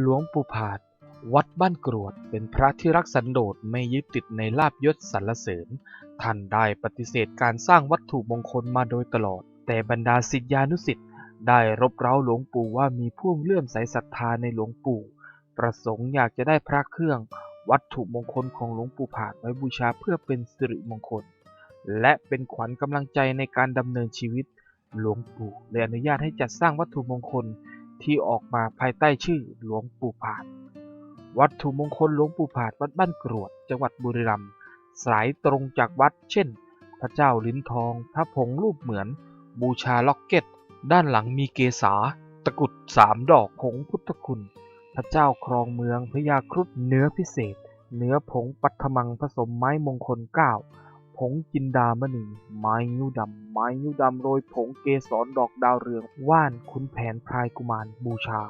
หลวงปู่ผาด วัดบ้านกรวด เป็นพระที่รักสันโดษไม่ยึดติดในลาบยศสรรเสริญ ท่านได้ปฏิเสธการสร้างวัตถุมงคลมาโดยตลอด แต่บรรดาศิษยานุศิษย์ได้รบเร้าหลวงปู่ว่ามีผู้เลื่อมใสศรัทธาในหลวงปู่ ประสงค์อยากจะได้พระเครื่อง วัตถุมงคลของหลวงปู่ผาดไว้บูชาเพื่อเป็นสิริมงคล และเป็นขวัญกำลังใจในการดำเนินชีวิต หลวงปู่เลยอนุญาตให้จัดสร้างวัตถุมงคล ที่ออกมาภายใต้ชื่อหลวงปู่ผาด วัตถุมงคลหลวงปู่ผาดวัดบ้านกรวด จังหวัดบุรีรัมย์สายตรงจากวัดเช่น พระเจ้าลิ้นทองพระผงรูปเหมือน บูชาล็อกเก็ต ด้านหลังมีเกษาตะกุดสามดอกผงพุทธคุณ พระเจ้าครองเมืองพระยาครุฑเนื้อพิเศษ เนื้อผงปัทมังผสมไม้มงคลเก้า ผงจินดามณี ไม้ยิ้วดำ ไม้ยิ้วดำโรยผงเกสรดอกดาวเรือง ว่านขุนแผนพรายกุมารบูชา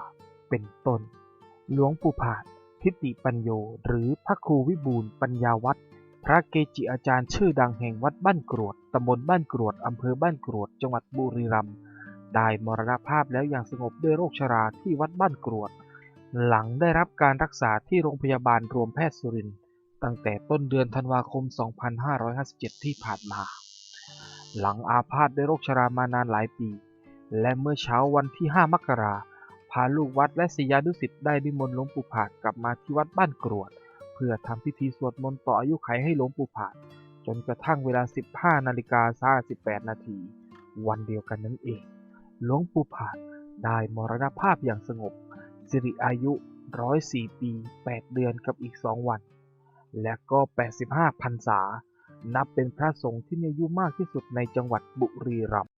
เป็นต้น หลวงปู่ผาดทิติปัญโย หรือพระครูวิบูลปัญญาวัฒน์พระเกจิอาจารย์ชื่อดังแห่งวัดบ้านกรวด ตำบลบ้านกรวด อำเภอบ้านกรวด จังหวัดบุรีรัมย์ ได้มรณภาพแล้วอย่างสงบด้วยโรคชราที่วัดบ้านกรวด หลังได้รับการรักษาที่โรงพยาบาลรวมแพทย์สุรินทร์ ตั้งแต่ต้นเดือนธันวาคม 2557 ที่ผ่านมา หลังอาพาธด้วยโรคชรามานานหลายปี และเมื่อเช้าวันที่ 5 มกราพาลูกวัดและศิยานุศิษย์ได้นิมนต์หลวงปู่ผาดกลับมาที่วัดบ้านกรวด เพื่อทำพิธีสวดมนต์ต่ออายุไขให้หลวงปู่ผาด จนกระทั่งเวลา 15 นาฬิกา58นาที วันเดียวกันนั่นเอง หลวงปู่ผาดได้มรณภาพอย่างสงบ สิริอายุ 104 ปี 8 เดือนกับอีก 2 วัน และก็ 85 พรรษา นับเป็นพระสงฆ์ที่มีอายุมากที่สุดในจังหวัดบุรีรัมย์